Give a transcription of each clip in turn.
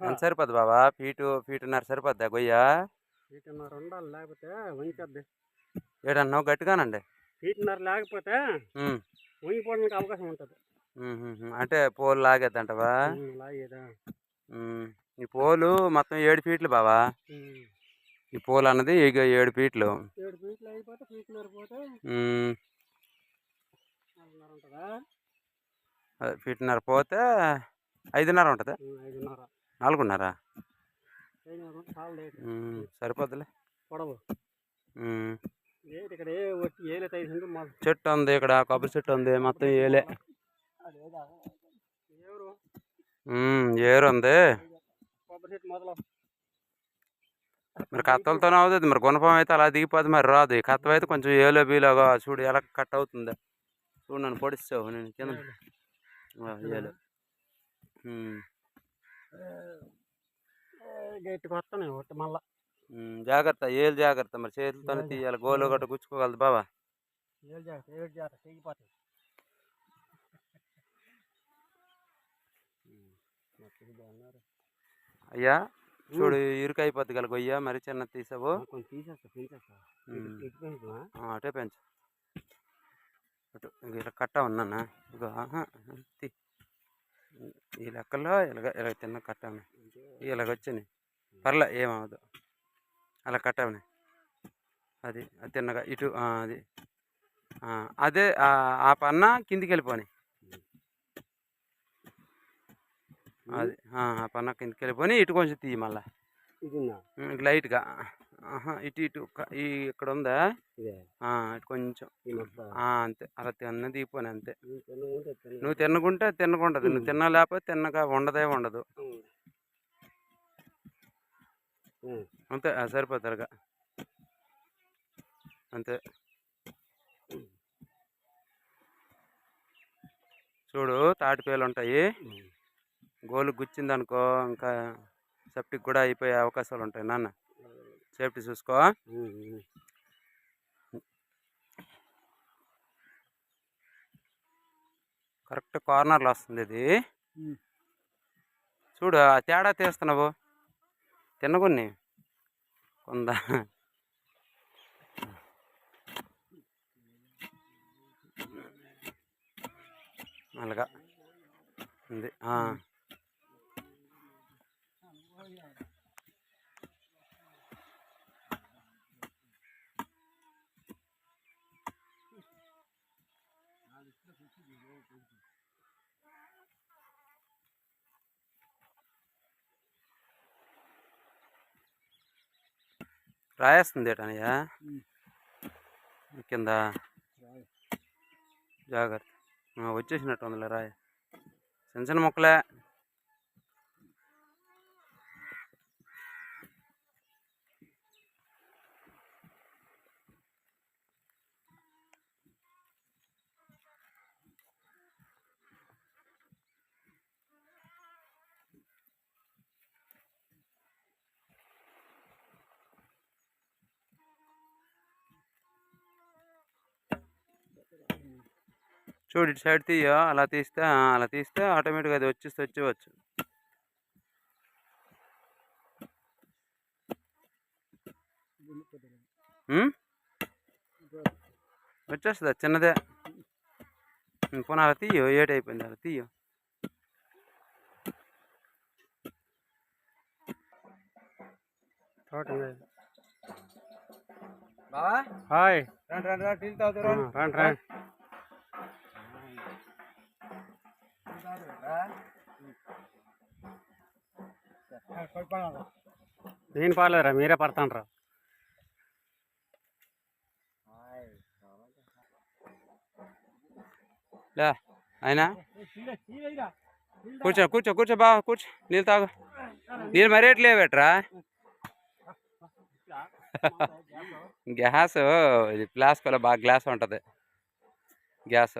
ఎంత సరిపోద్ది బాబా? ఫీటు ఫీటున్నర సరిపోద్దా గొయ్య? ఫీట్న్నర ఉండాలి లేకపోతే వంచేద్ది. ఏడన్నావు గట్టిగానండి. ఫీట్న్నర లేకపోతే వంగిపోవడానికి అవకాశం ఉంటుంది. అంటే పోలు లాగేద్దంటవా? లాగేదా? ఈ పోలు మొత్తం ఏడు ఫీట్లు బావా. ఈ పోలు అన్నది ఇక ఏడు ఫీట్లు. ఏడు ఫీట్లు అయిపోతే పోతే పోతే ఐదున్నర ఉంటుంది? ఐదున్నర. నాలుగున్నర? సరిపోద్దులే. పొడవు. ఇక్కడ చెట్టు ఉంది ఇక్కడ కొబ్బరి చెట్టు ఉంది మొత్తం ఏలే. ఏరు. ఉంది. మరి కత్తలతోనే అవుతుంది మరి గుణపం అయితే అలా దిగిపోతుంది మరి రాదు. ఈ కత్త అయితే కొంచెం ఏలో బీలోగా చూడు ఎలా కట్ అవుతుంది. చూడు నన్ను పొడిస్తావు నేను కింద. ఏలు. ఉమ్, గట్టికి వస్తున్నాయి ఒకటి మళ్ళా. జాగ్రత్త ఏలు జాగ్రత్త మరి చేతులతోనే తీయాలి గోలు గట్ట గుచ్చుకోగలదు బాబా ఏడు జాగ్రత్త ఏడు జాగ్రత్త తెగిపోతాయి అయ్యా చూడు ఇరుకు అయిపోద్ది గల గొయ్య మరి చిన్న తీసావు. అటే పెంచు. ఇలా కట్ట ఉన్నానా? ఇగో తీ ఈ లెక్కల్లో ఇలాగ ఇలా తిన్న కట్టాను ఇలాగ వచ్చినాయి పర్లే ఏమవదు అలా కట్టామని అది అది తిన్నగా ఇటు అది అదే ఆ పన్న కిందికి వెళ్ళిపోని అది ఆ పన్న కిందికి వెళ్ళిపోని ఇటు కొంచెం తీయి మళ్ళా. లైట్గా. ఆహా, ఇటు ఇటు ఈ ఇక్కడ ఉందా కొంచెం. అంతే. అలా తిన్న దిగిపోయి అంతే. నువ్వు తినకుంటే తినకుండదు. నువ్వు తిన్నా లేకపోతే తిన్నగా ఉండదే ఉండదు. అంతే. సరిపోతారుగా అంతే. చూడు తాటిపేలు ఉంటాయి. గోలు గుచ్చిందనుకో ఇంకా సెప్టిక్ కూడా అయిపోయే అవకాశాలు ఉంటాయి నాన్న. సేఫ్టీ చూసుకో. కరెక్ట్ కార్నర్లో వస్తుంది ఇది. చూడు ఆ తేడా తీస్తున్నావు. తినకున్ని కొంద. అలాగా. ఉంది ఆ. రాయేస్తుంది ఏటనయ్యా. కింద? జాగ్రత్త. వచ్చేసినట్టు ఉందిలే రాయ. చిన్న చిన్న మొక్కలే. చూడు ఇటు సైడ్ తీయ అలా తీస్తే అలా తీస్తే ఆటోమేటిక్గా అది వచ్చేసి వచ్చేవచ్చు? వచ్చేస్తుంది అది చిన్నదే పోనీ అలా తీయో ఏట్ అయిపోయింది అలా తీయో. హాయ్. రండి రండి రండి రండి. నేను పర్లేదురా మీరే పడతాండ్రా. లే అయినా? కూర్చో కూర్చో కూర్చో బా కూర్చో నీళ్ళు తాగు. నీళ్ళు మరేట్లే పెట్టరా గ్యాస్ ఇది వల్ల బాగా గ్లాస్ ఉంటుంది. గ్యాస్.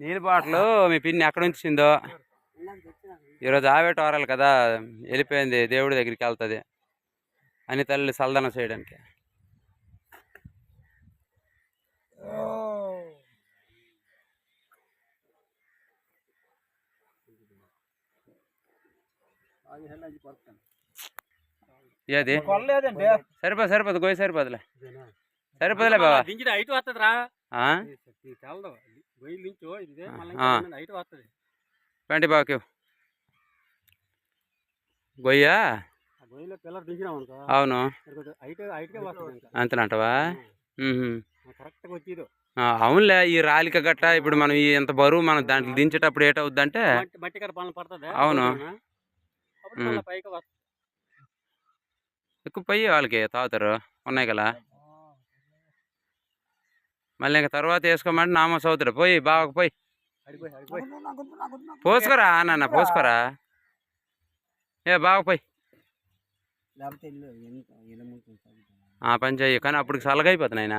నీళ్ళ బాటలు మీ పిన్ని ఎక్కడ ఉంచిందో? ఈరోజు ఆవేటోరాలి కదా వెళ్ళిపోయింది దేవుడి దగ్గరికి వెళ్తుంది. అని తల్లి సల్దనం చేయడానికి. ఏది? సరిపోదు సరిపోదు గోయి సరిపోదులే. సరిపోదులే బాబా పెంటి బాకి గొయ్యా అవును. అంతేనంటవా? అవునులే ఈ రాలిక గట్ట ఇప్పుడు మనం ఈ ఎంత బరువు మనం దాంట్లో దించేటప్పుడు ఏటవుద్ది అంటే అవును. ఎక్కువ పోయి వాళ్ళకి తాగుతారు ఉన్నాయి కదా? మళ్ళీ ఇంకా తర్వాత వేసుకోమంటే నామో చదువుతారు పోయి బాగా పోయి. పోసుకోరా నాన్న పోసుకోరా? ఏ బాగా పోయి. పని చెయ్యి కానీ అప్పుడు చల్లగా అయిపోతుంది ఆయన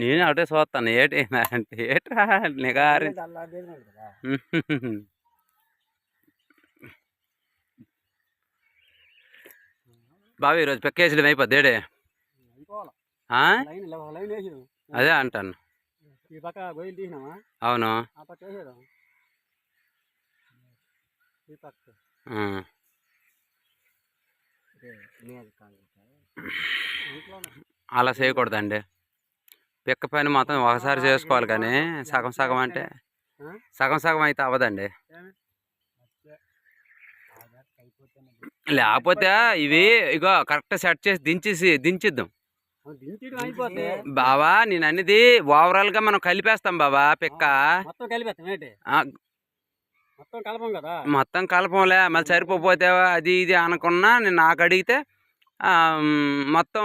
నేను అటే చూస్తాను ఏటి అంటే ఏట్రా నిగారి బాబు ఈరోజు పెక్కేసడం అయిపోద్ది ఏడే? అదే అంటాను. అవును. అలా చేయకూడదండి. పిక్క పని మొత్తం ఒకసారి చేసుకోవాలి కానీ సగం సగం అంటే? సగం సగం అయితే అవ్వదండి. లేకపోతే ఇవి ఇగో కరెక్ట్ సెట్ చేసి దించేసి దించిద్దాం. అవును, దించడం అయిపోతే బావా నేను అనేది ఓవరాల్గా మనం కలిపేస్తాం బావా పిక్క. మొత్తం కలిపేస్తాం ఏంటి? ఆ, మొత్తం కలపం కదా? మొత్తం కలపంలే మళ్ళీ సరిపోతే అది ఇది అనుకున్నా నేను నాకు అడిగితే మొత్తం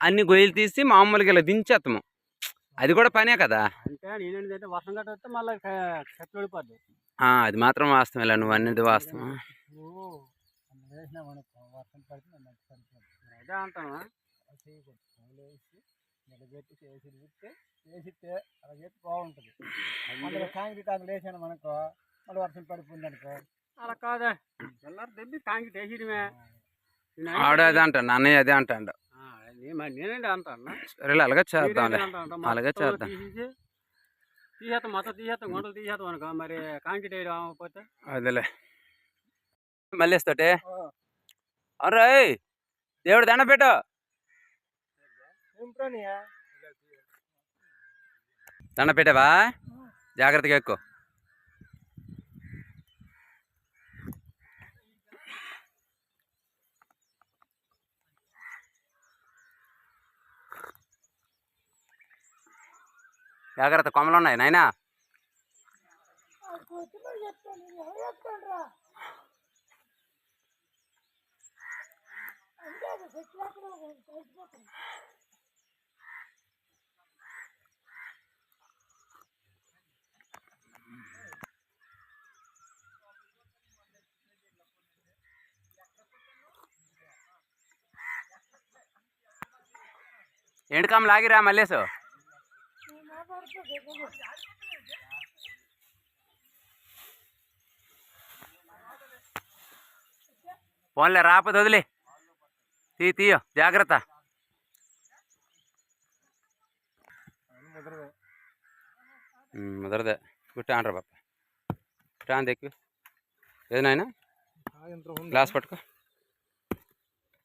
అన్ని గొయ్యలు తీసి మామూలుగా ఇలా దించేస్తాము అది కూడా పనే కదా? అంటే వర్షం గట్ట వస్తే మళ్ళీ చెట్లు అది మాత్రం వాస్తవం ఇలా నువ్వు అనేది వాస్తవం వర్షం పడితే అదే అంటాను. నిలబెట్టి చేసి అలా చేసి బాగుంటుంది. అందులో కాంక్రీట్ అందులో వేసాను మనకో మళ్ళీ వర్షం పడిపోయింది అనుకో. అలా కాదా. తెల్లారి దెబ్బి కాంక్రీట్ వేసేయడమే. ఆడ అదే అంటాడు అన్నయ్య అదే అంటాడు. నేనండి అంటాను సరే అలాగే చేద్దాంలే. అలాగే చేద్దాం. తీసేస్తాం మొత్తం తీసేస్తాం గుంటలు తీసేస్తాం అనుకో. మరి కాంక్రీట్ వేయడం అవ్వకపోతే అదేలే. మళ్ళీ ఇస్తాటే అరే దేవుడు దండ పెట్టు. దండ పెట్టావా? జాగ్రత్తగా ఎక్కువ జాగ్రత్త కొమ్మలు ఉన్నాయి నాయనా ఏంటి లాగిరా ఆగిరా మల్లేసు పోన్లే రాపది వదిలే. తీ తీయో జాగ్రత్త. ముదరదే. గుట్ట అంటారు బాప గుట్ట ఎక్కువ ఏది నాయన? గ్లాస్ పట్టుకో.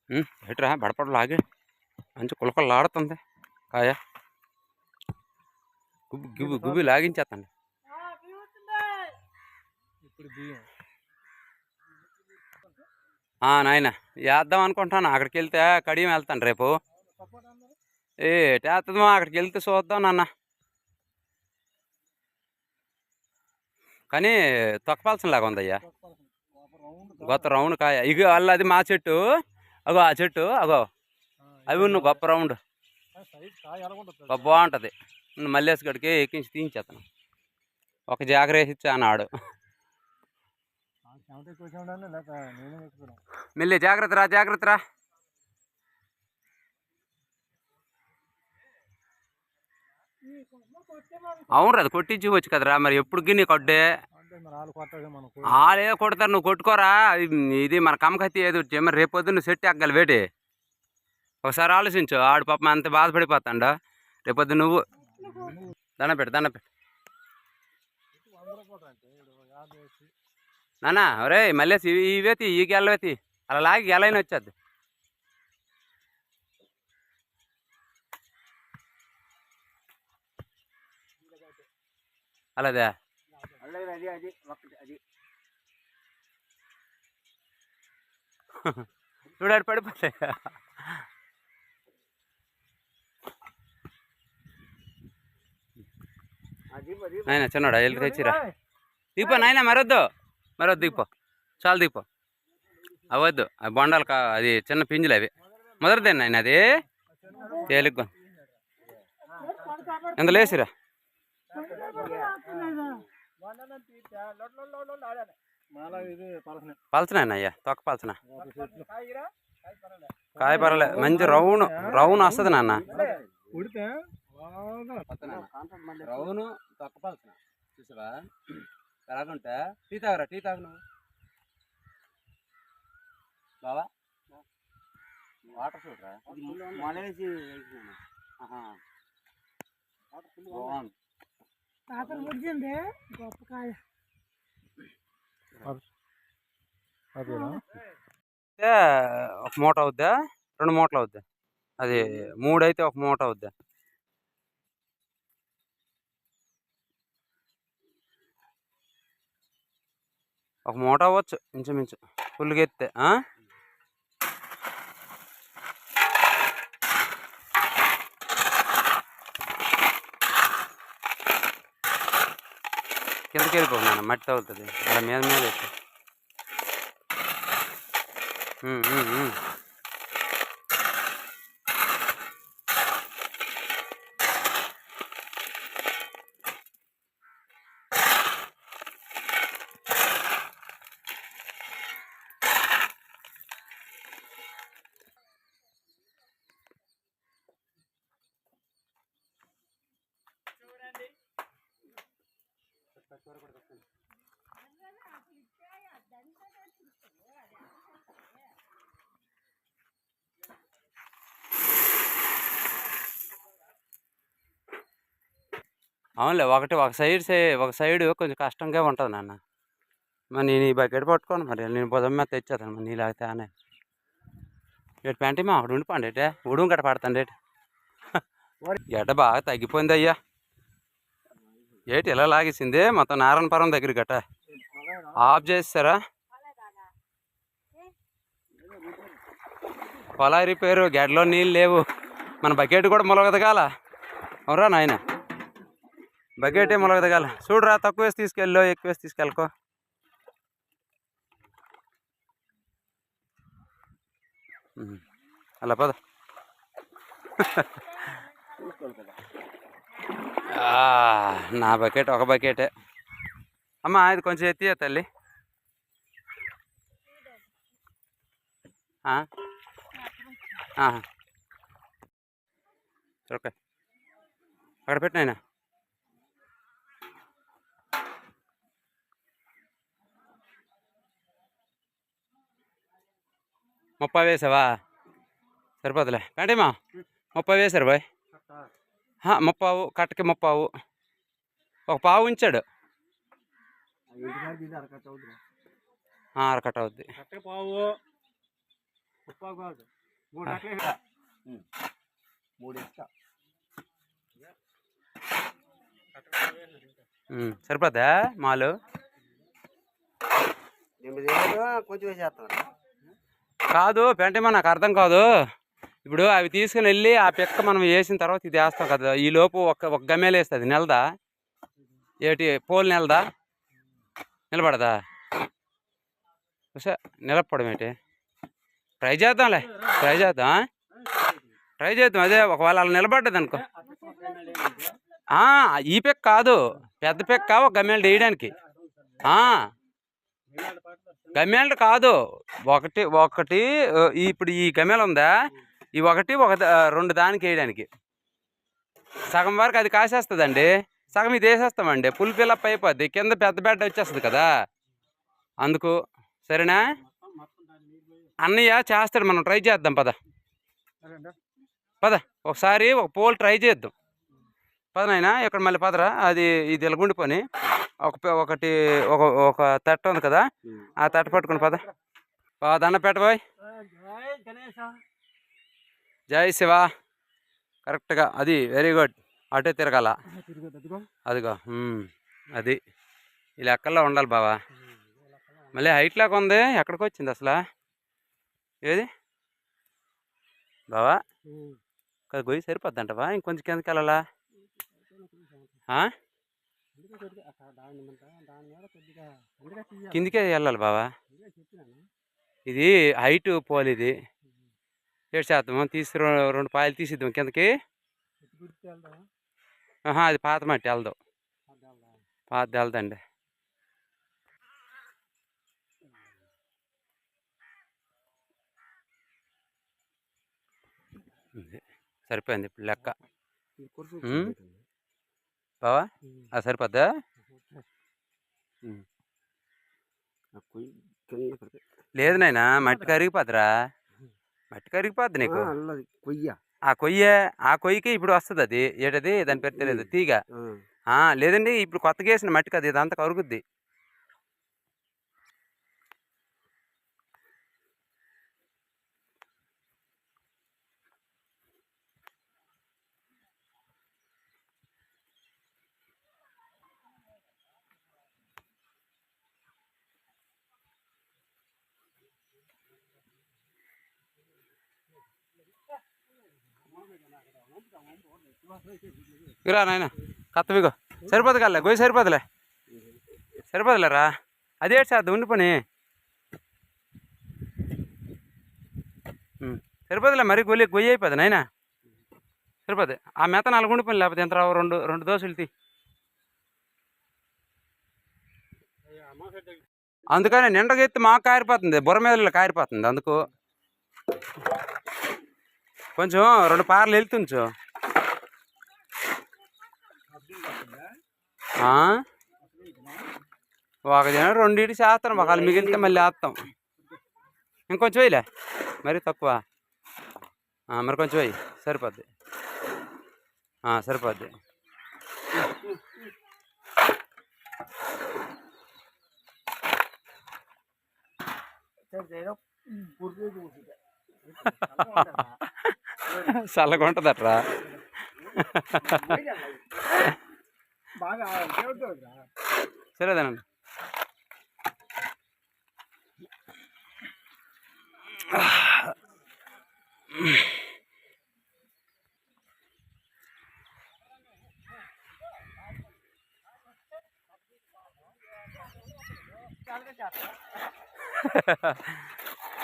ఎట్రా ఎటురా బడపడ మంచి కులకొల్లాడుతుంది. కాయ? గుబ్బి గుబ్బి గుబ్బి లాగించేస్తాను ఇప్పుడు బియ్యం. ఆ, నాయన వేద్దాం అనుకుంటాను అక్కడికి వెళ్తే కడియం వెళ్తాను రేపు. ఏ టేస్తుందో అక్కడికి వెళ్తే చూద్దాం నాన్న. కానీ తొక్కపాల్సిన లాగా ఉందయ్యా. గొప్ప రౌండ్ కాయ. ఇగో అల్ల అది మా చెట్టు. అగో ఆ చెట్టు. అగో. అవి ఉన్న గొప్ప రౌండ్. బాగుంటుంది. నువ్వు గడికి ఎక్కించి తీయించేస్తాను ఒక జాగ్రత్త వేసి అన్నాడు. మెల్లి జాగ్రత్త రా జాగ్రత్త రా. అవును అది కొట్టించుకోవచ్చు కదరా మరి ఎప్పుడు నీ కొట్టే? వాళ్ళే కొడతారు నువ్వు కొట్టుకోరా. ఇది- మన కమ్మకత్తి ఏదో మరి రేపు పొద్దున్న సెట్ ఎక్కగలి వేటి. ఒకసారి ఆలోచించు ఆడు పాపం అంత బాధపడిపోతాడా. రేపొద్దు నువ్వు దండ పెట్టు నానా ఒరే మళ్ళీ ఇవేతి ఈ గెలవేతి అలా లాగి గెలైన వచ్చేది అలాదే అలాగే? అది అది ఒకటి అది. చూడాడు పడిపోతాయి అది అది నాయన చిన్నోడా వెళ్ళి తెచ్చిరా. దిగిపో నాయన మరొద్దు. మరొద్దు దిగిపో చాలు దిగిపో అవద్దు అవి బొండాలు కా అది చిన్న పింజులు అవి. మొదటిదే నాయన అది? తేలిగ్గా ఎంత లేసిరా మాలా ఇది పలసనే పలచనా అయ్యా? తొక్క పలచనా కాయ మంచి రౌను రౌను వస్తుంది నాన్న ఉడితే రౌను తొక్క పలచన. చూసావా? ఎలాగుంటే? టీ తాగరా టీ తాగు నువ్వు. బావా? వాటర్ చూడరా? మలేసి తాతలు పుడిచింది గొప్ప కాయ. అయితే ఒక మూట అవుద్దా? రెండు మూటలు అవుద్దా? అది మూడు అయితే ఒక మూట అవుద్దా? ఒక మూట అవ్వచ్చు ఇంచుమించు. ఫుల్గా కిందకి వెళ్ళిపోతున్నాను మట్టి తగులుతుంది. అలా మీద మీద అవునులే ఒకటి ఒక సైడ్ సై ఒక సైడ్ కొంచెం కష్టంగా ఉంటుంది నాన్న. మరి నేను ఈ బకెట్ పట్టుకోను మరి నేను బుధం మీద తెచ్చేస్తాను మరి నీలాగితే అనే ఏటు ప్యాంటీ మా అక్కడ ఉండిపోండి ఏటే ఉడుం గట్ట పడతాండి ఏటి గడ్డ బాగా తగ్గిపోయింది అయ్యా. ఏటి ఇలా లాగేసింది? మొత్తం నారాయణపురం దగ్గర గట్ట. ఆఫ్ చేస్తారా పొలా రిపేరు గడ్డలో నీళ్ళు లేవు. మన బకెట్ కూడా మొలగదగాల అవురా నాయన? బకెట్ ఏ మొలగదగాల చూడరా తక్కువ వేసి తీసుకెళ్ళు ఎక్కువ వేసి తీసుకెళ్ళకో. ఉమ్. అలా పద. ఆ, నా బకెట్ ఒక బకెటే. అమ్మా ఇది కొంచెం ఎత్తియా తల్లి. ఆ? ఆహా. ఓకే. అక్కడ పెట్టినాయన ముప్పై వేసావా? సరిపోతులే పెంటేమా ముప్పై వేశారు బాయ్. ముప్పావు కట్టకి ముప్పావు. ఒక పావు ఉంచాడు. అరకట్ట అరకట్ట అవుద్ది. సరిపోద్దా మాలు? కొంచెం వేసేస్తాను కాదు పెంటమా నాకు అర్థం కాదు. ఇప్పుడు అవి తీసుకుని వెళ్ళి ఆ పిక్క మనం వేసిన తర్వాత ఇది వేస్తాం కదా ఈ లోపు ఒక ఒక గమ్మేలు వేస్తుంది నెలదా? ఏటి పోలు నెలదా? నిలబడదా? సార్ నిలబడం ఏంటి? ట్రై చేద్దాంలే ట్రై చేద్దాం ట్రై చేద్దాం అదే ఒకవేళ అలా నిలబడ్డది అనుకో. ఈ పెక్క కాదు పెద్ద పెక్క ఒక గమ్మేలు వేయడానికి. గమ్మేలు కాదు. ఒకటి ఒకటి ఇప్పుడు ఈ గమ్మేలు ఉందా? ఈ ఒకటి ఒక రెండు దానికి వేయడానికి. సగం వరకు అది కాసేస్తుందండి. సగం ఇది వేసేస్తామండి. పుల్ పిల్లప్ అయిపోద్ది. కింద పెద్ద బెడ్ వచ్చేస్తుంది కదా. అందుకు సరేనా? అన్నయ్య చేస్తాడు. మనం ట్రై చేద్దాం. పద. పద. ఒకసారి ఒక పోల్ ట్రై చేద్దాం. పదనైనా ఇక్కడ మళ్ళీ పదరా? అది ఇది ఇలాగుండిపోని ఒక ఒకటి ఒక ఒక తట్ట ఉంది కదా? ఆ తట్ట పట్టుకుని పద. దండ పెట్టబోయ్ జై శివ. కరెక్ట్గా అది వెరీ గుడ్. అటే తిరగాల. అదిగో అది. ఈ లెక్కల్లో ఉండాలి బావా. మళ్ళీ హైట్ లాగా ఉంది. ఎక్కడికి వచ్చింది అసలు? ఏది? బావా? గొయ్యి సరిపోద్దంటవా ఇంకొంచెం కిందకి వెళ్ళాలా ఆ? అందుకే కొద్దిగా అక్కడ దాని మీద దాని మీద కొద్దిగా అందుకే తీయాలి కిందికే వెళ్ళాలి బావా. ఇది హైట్ పోలు ఇది. ఏడు చేద్దాము తీసి రెండు పాయలు తీసిద్దాం కిందకి. అది పాత మట్టి వెళ్దాం. పాత వెళ్దండి. సరిపోయింది ఇప్పుడు లెక్క. బావా? అది సరిపోద్దా? లేదు నాయనా మట్టి కరిగిపోద్దిరా. మట్టి కరిగిపోద్ది నీకు. కొయ్య. ఆ కొయ్య ఆ కొయ్యకి ఇప్పుడు వస్తుంది అది ఏటది? దాని పేరు తెలియదు తీగ. లేదండి ఇప్పుడు కొత్తగా వేసిన మట్టి కదా ఇదంతా కరుగుద్ది. ఇరా నాయన కత్తవిగో సరిపోదు కల్లా గొయ్యి సరిపోదులే సరిపోదులేరా అదే చేద్దాం ఉండి పని. సరిపోదులే మరి గొయ్యి గొయ్యి అయిపోదు నాయన. సరిపోదు ఆ మెత నాలుగు ఉండి పని లేకపోతే ఎంత రావు రెండు రెండు దోశలు తీ. అందుకని నిండగెత్తి మాకు కారిపోతుంది బుర్ర మీద కారిపోతుంది అందుకు. కొంచెం రెండు పార్లు వెళ్తుంచు. ఒక దినం రెండింటి చేస్తాను ఒకళ్ళు మిగిలితే మళ్ళీ వేస్తాం ఇంకొంచెం వేయలే. మరి తక్కువ. మరి కొంచెం వేయి. సరిపోద్ది. సరిపోద్ది. చల్లగా ఉంటుందట్రా బాగా దేవుడు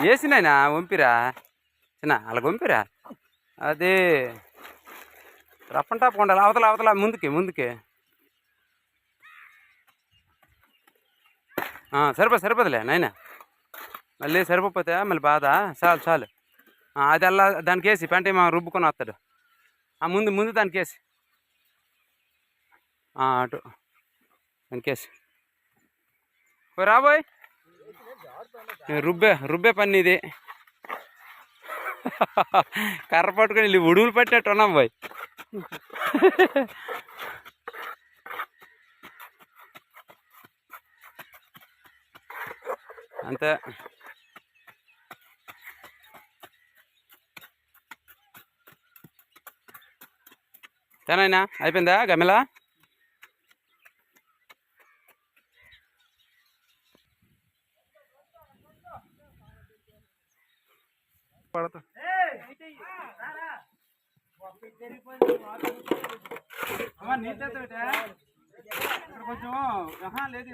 వేసినాయినా వంపిరా? చిన్న అలా వంపిరా? అది రఫ్ అండ్ అవతల అవతల ముందుకి ముందుకి. సరిపో సరిపోదులే నాయన మళ్ళీ సరిపోతే మళ్ళీ బాధ. చాలు చాలు. అది అలా దానికి వేసి పెంట ఏమో రుబ్బుకొని వస్తాడు. ఆ ముందు ముందు దానికి వేసి. అటు. దానికి వేసి. రాబోయ్. రుబ్బే రుబ్బే పని ఇది. కర్ర పట్టుకొని వెళ్ళి ఉడుగులు పట్టినట్టు ఉన్నాం బాయ్. అంతే. తేనైనా? అయిపోయిందా గమిలా పడతా? ఇక్కడ కొంచెం ఆహా, లేదు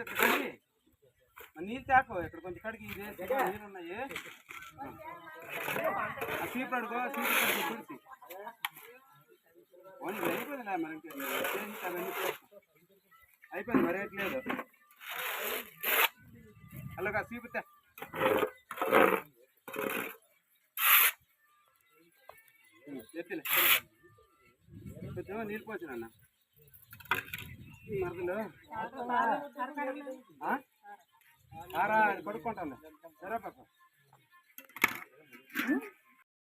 నీళ్ళు తాకు ఇక్కడ కొంచెం కడిగి ఇది నీళ్ళు ఉన్నాయి. సీపు అడుగు సీపు కొంచెం ఓన్లీ అయిపోయిందిలే మరి ఇంకే. అయిపోయింది మరి రేట్ లేదు. అలాగా సీపు తే. ఉం, కొంచెం నీళ్ళు పోసిన అన్న మరదలు? కొడుకుంటాను సరే పాప.